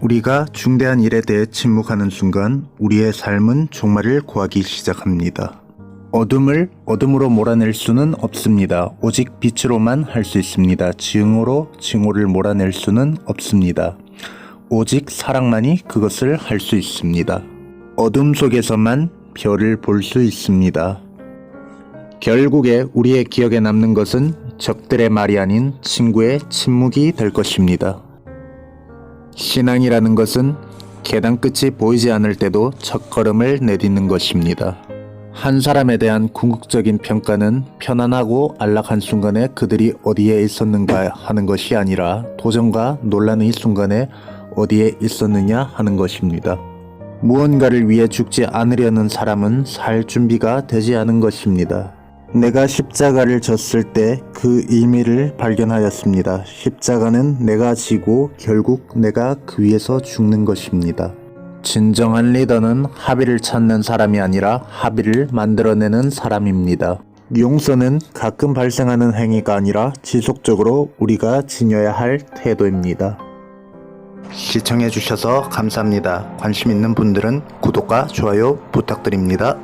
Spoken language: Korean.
우리가 중대한 일에 대해 침묵하는 순간 우리의 삶은 종말을 구하기 시작합니다. 어둠을 어둠으로 몰아낼 수는 없습니다. 오직 빛으로만 할 수 있습니다. 증오로 증오를 몰아낼 수는 없습니다. 오직 사랑만이 그것을 할 수 있습니다. 어둠 속에서만 별을 볼 수 있습니다. 결국에 우리의 기억에 남는 것은 적들의 말이 아닌 친구의 침묵이 될 것입니다. 신앙이라는 것은 계단 끝이 보이지 않을 때도 첫걸음을 내딛는 것입니다. 한 사람에 대한 궁극적인 평가는 편안하고 안락한 순간에 그들이 어디에 있었는가 하는 것이 아니라 도전과 논란의 순간에 어디에 있었느냐 하는 것입니다. 무언가를 위해 죽지 않으려는 사람은 살 준비가 되지 않은 것입니다. 내가 십자가를 졌을 때 그 의미를 발견하였습니다. 십자가는 내가 지고 결국 내가 그 위에서 죽는 것입니다. 진정한 리더는 합의를 찾는 사람이 아니라 합의를 만들어내는 사람입니다. 용서는 가끔 발생하는 행위가 아니라 지속적으로 우리가 지녀야 할 태도입니다. 시청해주셔서 감사합니다. 관심 있는 분들은 구독과 좋아요 부탁드립니다.